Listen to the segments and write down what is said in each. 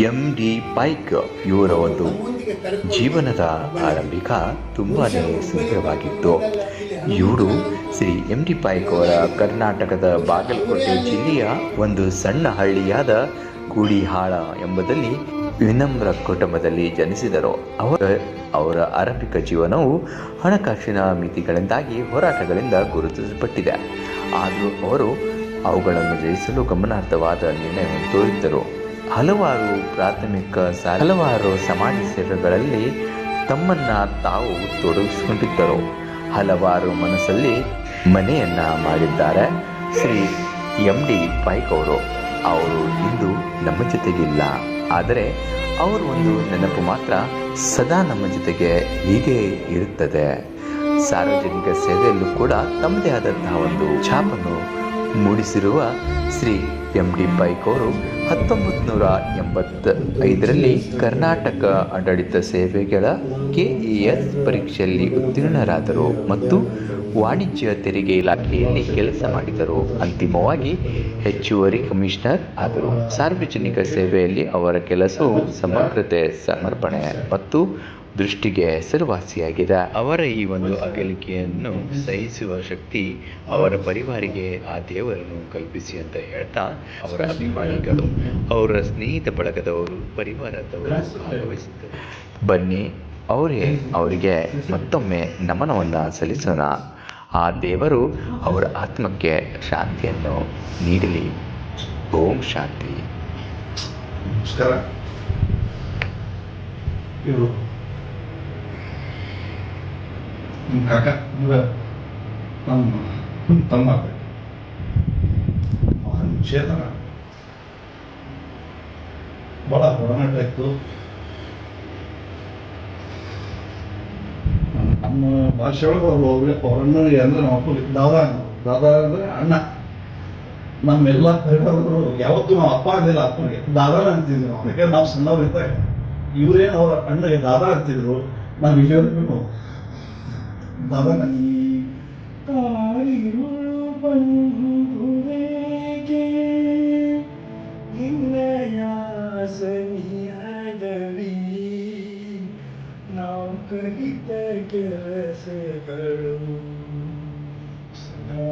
M D pike ಇವರ ಒಂದು ಜೀವನದ ಆರಂಭಿಕ ತುಂಬಾ ಸುಂದರವಾಗಿತ್ತು. ಇವರು ಶ್ರೀ ಎಂ ಡಿ ಪೈಕ್ ಅವರ ಕರ್ನಾಟಕದ ಬಾಗಲಕೋಟೆ ಜಿಲ್ಲೆಯ ಒಂದು ಸಣ್ಣ ಹಳ್ಳಿಯಾದ ಕೂಡಿಹಾಳ ಎಂಬುದಲ್ಲಿ ವಿನಮ್ರ ಕುಟುಂಬದಲ್ಲಿ ಜನಿಸಿದರು. ಅವರ ಅವರ ಆರಂಭಿಕ ಜೀವನವು ಹಣಕಾಸಿನ ಮಿತಿಗಳಿಂದಾಗಿ ಹೋರಾಟಗಳಿಂದ ಗುರುತಿಸಲ್ಪಟ್ಟಿದೆ. ಆದರೂ ಅವರು ಅವುಗಳನ್ನು ಜಯಿಸಲು ಗಮನಾರ್ಹವಾದ ನಿರ್ಣಯವನ್ನು ತೋರಿದ್ದರು. ಹಲವಾರು ಪ್ರಾಥಮಿಕ ಹಲವಾರು ಸಮಾಜ ಸೇವೆಗಳಲ್ಲಿ ತಮ್ಮನ್ನ ತಾವು ತೊಡಗಿಸಿಕೊಂಡಿದ್ದರು. ಹಲವಾರು ಮನಸ್ಸಲ್ಲಿ ಮನೆಯನ್ನ ಮಾಡಿದ್ದಾರೆ. ಶ್ರೀ ಎಂ ಡಿ ಪೈಕ್ ಅವರು ಅವರು ಇಂದು ನಮ್ಮ ಜೊತೆಗಿಲ್ಲ. ಆದರೆ ಅವರ ಒಂದು ನೆನಪು ಮಾತ್ರ ಸದಾ ನಮ್ಮ ಜೊತೆಗೆ ಹೀಗೆ ಇರುತ್ತದೆ. ಸಾರ್ವಜನಿಕ ಸೇವೆಯಲ್ಲೂ ಕೂಡ ತಮ್ಮದೇ ಆದಂತಹ ಒಂದು ಛಾಪನ್ನು ಮೂಡಿಸಿರುವ ಶ್ರೀ ಎಂ ಡಿ ಪೈಕ್ ಅವರು ಹತ್ತೊಂಬತ್ತು ನೂರ ಎಂಬತ್ತ ಐದರಲ್ಲಿ ಕರ್ನಾಟಕ ಆಡಳಿತ ಸೇವೆಗಳ ಕೆಇಎಸ್ ಪರೀಕ್ಷೆಯಲ್ಲಿ ಉತ್ತೀರ್ಣರಾದರು ಮತ್ತು ವಾಣಿಜ್ಯ ತೆರಿಗೆ ಇಲಾಖೆಯಲ್ಲಿ ಕೆಲಸ ಮಾಡಿದರು. ಅಂತಿಮವಾಗಿ ಹೆಚ್ಚುವರಿ ಕಮಿಷನರ್ ಆದರು. ಸಾರ್ವಜನಿಕ ಸೇವೆಯಲ್ಲಿ ಅವರ ಕೆಲಸವು ಸಮಗ್ರತೆ, ಸಮರ್ಪಣೆ ಮತ್ತು ದೃಷ್ಟಿಗೆ ಹೆಸರುವಾಸಿಯಾಗಿದೆ ಅವರ ಈ ಒಂದು ಅಗಲಿಕೆಯನ್ನು ಸಹಿಸುವ ಶಕ್ತಿ ಅವರ ಪರಿವಾರಿಗೆ ಆ ದೇವರನ್ನು ಕಲ್ಪಿಸಿ ಅಂತ ಹೇಳ್ತಾ ಅವರ ಅಭಿಮಾನಿಗಳು, ಅವರ ಸ್ನೇಹಿತ ಬಳಗದವರು, ಪರಿವಾರದವರು ಬನ್ನಿ, ಅವರೇ ಅವರಿಗೆ ಮತ್ತೊಮ್ಮೆ ನಮನವನ್ನು ಸಲ್ಲಿಸೋಣ. ಆ ದೇವರು ಅವರ ಆತ್ಮಕ್ಕೆ ಶಾಂತಿಯನ್ನು ನೀಡಲಿ. ಓಂ ಶಾಂತಿ. ನಮಸ್ಕಾರ. ನಿಮ್ಮ ಕಾಕ ಅಂದ್ರೆ ನಮ್ಮ ತಮ್ಮ ಅವನ ಚೇತನ ಭಾಳ ಒಡನಾಟ ಇತ್ತು ನಮ್ಮ ಭಾಷೆ ಒಳಗೆ ಅವರು ಒಬ್ಬರೇ ಅವರನ್ನು ಅಂದ್ರೆ ನಮ್ಮ ಅಪ್ಪ ದಾದಾ ದಾದಾ ಅಂದ್ರೆ ಅಣ್ಣ ನಮ್ಮೆಲ್ಲ ಪರಿವಾರದವರು ಯಾವತ್ತೂ ನಾವು ಅಪ್ಪ ಅಂದಿಲ್ಲ ಅಪ್ಪನಿಗೆ ದಾದಾನ ಅಂತಿದ್ರು ಯಾಕಂದ್ರೆ ನಾವು ಸಣ್ಣವರಿದ್ದಾಗ ಇವರೇನು ಅವ್ರ ಅಣ್ಣಗೆ ದಾದಾ ಅಂತಿದ್ರು ನಾವು ಇಲ್ಲಿವರೆಗೂ ದಾದಾನ ನಾವು ಕಲಿತ ಕೆಲಸಗಳು ಸದಾ ನಮ್ಮನ್ನು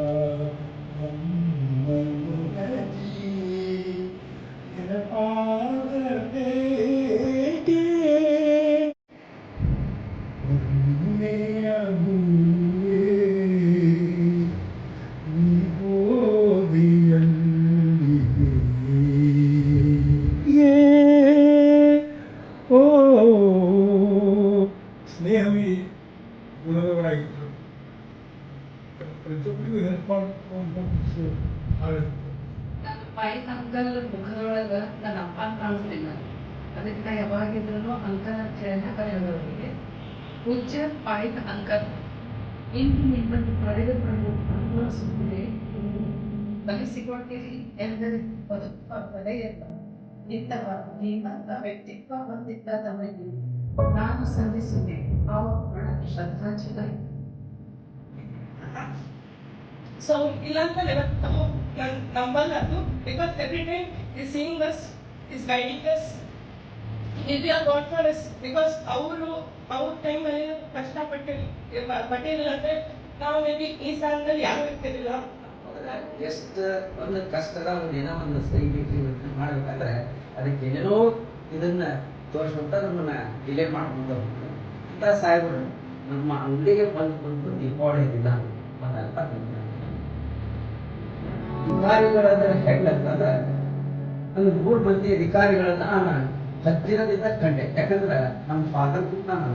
ನನ್ನ ಪೈಕ್ ಅಂಕಲ್ ಮುಖದೊಳಗ ನನ್ನ ಅಪ್ಪ ಕಾಣಿಸ್ಲಿಲ್ಲ. ಅದಕ್ಕೆ ನಾ ಯಾವಾಗಿದ್ರು ಅಂಕಲ್ ಅಂತ ಹೇಳಿ ಕರೆಯೋದವರಿಗೆ ಪೂಜ್ಯ ಪೈಕ್ ಅಂಕಲ್. ಇಂದು ನಿಮ್ಮನ್ನು ಪಡೆದುಕೊಂಡು ಅನುಭವಿಸುತ್ತಿದೆ ಬಲಿಸಿಕೊಟ್ಟಿರಿ ಎಂದರೆ ಬದುಕುವ ಬೆಲೆಯಲ್ಲ ನಿಂತವ ನಿಮ್ಮಂತ ವ್ಯಕ್ತಿತ್ವ ಹೊಂದಿದ್ದ ತಮಗೆ ನಾನು ಸಲ್ಲಿಸುವೆ ಭಾವಪೂರ್ಣ ಶ್ರದ್ಧಾಂಜಲಿ. So Ilanka never number ಅದು because every time is seeing us, is guiding us. It is God for us. Because ಅವರು ಅವ್ರ ಟೈಮ್ ಅಲ್ಲಿ ಕಷ್ಟಪಟ್ಟು ಪಟ್ಟಿಲ್ಲ ಅಂದ್ರೆ ನಾವು ಮೇ ಬಿ ಈ ಸ್ಥಾನದಲ್ಲಿ ಯಾರು ಇರ್ತಿರ್ಲಿಲ್ಲ. ಎಷ್ಟು ಒಂದು ಕಷ್ಟದ ಒಂದು ಏನೋ ಒಂದು ಸೈನಿಕ ಮಾಡ್ಬೇಕಂದ್ರೆ ಅದಕ್ಕೆ ಏನೇನೋ ಇದನ್ನ ತೋರಿಸ್ಬಿಟ್ಟು ನಮ್ಮನ್ನ ಡಿಲೇ ಮಾಡ್ಬೋದು ಅಂತ ಸಾಹೇಬರು ನಮ್ಮ ಅಂಗಡಿಗೆ ಬಂದು ಬಂದು ದೀಪಾವಳಿ ದಿನ ಬಂದಾಗ ಅಧಿಕಾರಿಗಳನ್ನ ಹೆಂಗಂತಂದ್ರೆ ಒಂದು ಮೂರು ಮಂದಿ ಅಧಿಕಾರಿಗಳನ್ನ ನಾನು ಹತ್ತಿರದಿಂದ ಕಂಡೆ. ಯಾಕಂದ್ರೆ ನಮ್ಮ ಫಾದರ್ ನಾನು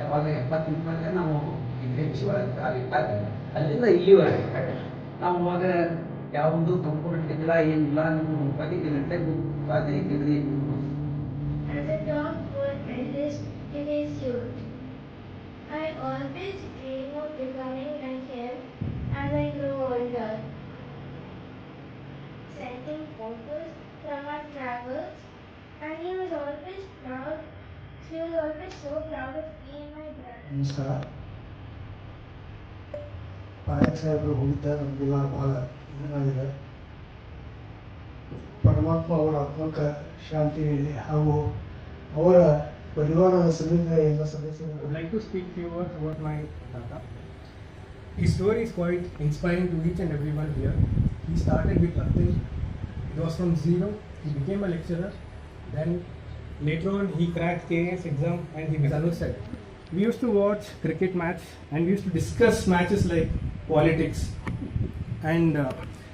ಯಾವಾಗ ಎಪ್ಪತ್ತೆಂಟರಲ್ಲಿ ನಾವು ಇಲ್ಲಿ ಒಳಗೆ ಅಲ್ಲಿಂದ ಇಲ್ಲಿವರೆಗೆ ನಾವು ಅವಾಗ ಯಾವುದು ಕಂಪ್ಯೂಟರ್ ಇಲ್ಲ ಏನಿಲ್ಲ, ನಮ್ಮ ಪದಿಗೆ ಗಂಟೆ a his youth. I always dream of becoming like him. always so proud of me and my brother. ನಮಸ್ಕಾರ ಪಾಯಕ್ ಸಾಹೇಬರು ಹೋಗಿದ್ದ ನಮಗೆಲ್ಲ ಭಾಳ ಇದಾಗಿದೆ ಪರ ಪರಮಾತ್ಮ ಅವರ ಆತ್ಮಕ ಶಾಂತಿ ನೀಡಲಿ ಹಾಗೂ ಅವರ ಪರಿವಾರದ ಸದಸ್ಯ ಎಲ್ಲ ಸದಸ್ಯರು I would like to speak few words about my Tata. His story is quite inspiring to each and everyone here. He started with nothing. It was from zero. He became a lecturer. Then later on he cracked KS exam and he was said. We used to watch cricket match and we used to discuss matches like politics. And uh,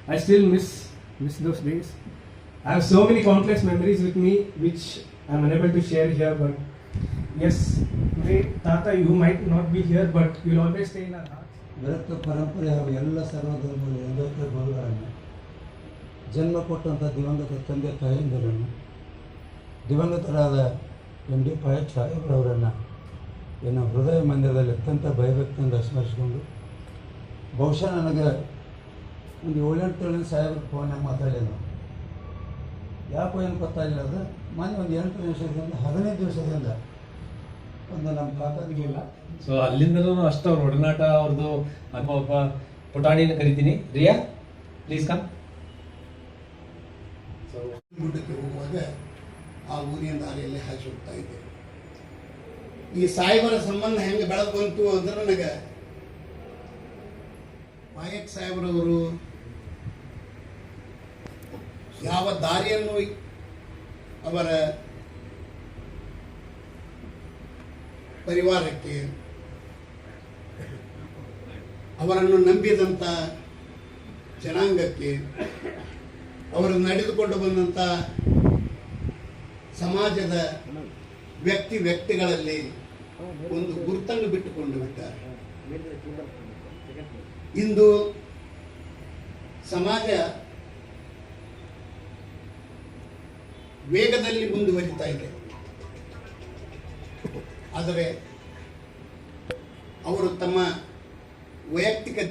I still miss miss those days. I have so many countless memories with me which I'm unable to share here, but yes, today Tata, you might not be here, but you'll always stay in our hearts. ವಿರಕ್ತ ಪರಂಪರೆ ಹಾಗೂ ಎಲ್ಲ ಸರ್ವಧರ್ಮದ ಎಲ್ಲರ ಗುರುಗಳನ್ನು ಜನ್ಮ ಕೊಟ್ಟಂಥ ದಿವಂಗತ ತಂದೆ ತಾಯಂದಿರನ್ನು ದಿವಂಗತರಾದ ಎಂ ಡಿ ಪಾಯಕ್ ಸಾಹೇಬ್ರವರನ್ನು ಏನು ಹೃದಯ ಮಂದಿರದಲ್ಲಿ ಅತ್ಯಂತ ಭಯಭಕ್ತಿಯಿಂದ ಸ್ಮರಿಸಿಕೊಂಡು ಬಹುಶಃ ನನಗೆ ಒಂದು ಏಳೆಂಟು ಸಾಹೇಬ್ರ ಫೋನ್ ಮಾತಾಡಿದ್ರು ಯಾಕೋ ಏನು ಗೊತ್ತಾಗಿಲ್ಲ ಅದು. ಮೊನ್ನೆ ಒಂದು ಎಂಟು ನಿಮಿಷದಿಂದ ಹದಿನೈದು ದಿವಸದಿಂದ ಒಂದು ನಮ್ಮ ಕಾಕಾಗಿಲ್ಲ ಸೊ ಅಲ್ಲಿಂದಲೂ ಅಷ್ಟು ಅವ್ರ ಒಡನಾಟ ಅವ್ರದ್ದು ಒಬ್ಬ ಪುಟಾಣಿನ ಕರಿತೀನಿ. ರಿಯಾ ಪ್ಲೀಸ್ ಕಮ್ ಗುಡ್ಡಕ್ಕೆ ಹೋಗುವಾಗ ಆ ಊರಿನ ದಾರಿಯಲ್ಲಿ ಹಾಸಿ ಹೋಗ್ತಾ ಇದ್ದೆ. ಈ ಸಾಹೇಬರ ಸಂಬಂಧ ಹೆಂಗೆ ಬೆಳೆದು ಬಂತು ಅಂದ್ರೆ ನನಗೆ ಪಾಯಕ್ ಸಾಹೇಬರವರು ಯಾವ ದಾರಿಯನ್ನು ಅವರ ಪರಿವಾರಕ್ಕೆ ಅವರನ್ನು ನಂಬಿದಂಥ ಜನಾಂಗಕ್ಕೆ ಅವರು ನಡೆದುಕೊಂಡು ಬಂದಂಥ ಸಮಾಜದ ವ್ಯಕ್ತಿ ವ್ಯಕ್ತಿಗಳಲ್ಲಿ ಒಂದು ಗುರುತನ್ನು ಬಿಟ್ಟುಕೊಂಡು ಬಿಟ್ಟಾರೆ. ಇಂದು ಸಮಾಜ ವೇಗದಲ್ಲಿ ಮುಂದುವರಿತಾ ಇದೆ. ಆದರೆ ಅವರು ತಮ್ಮ ವೈಯಕ್ತಿಕ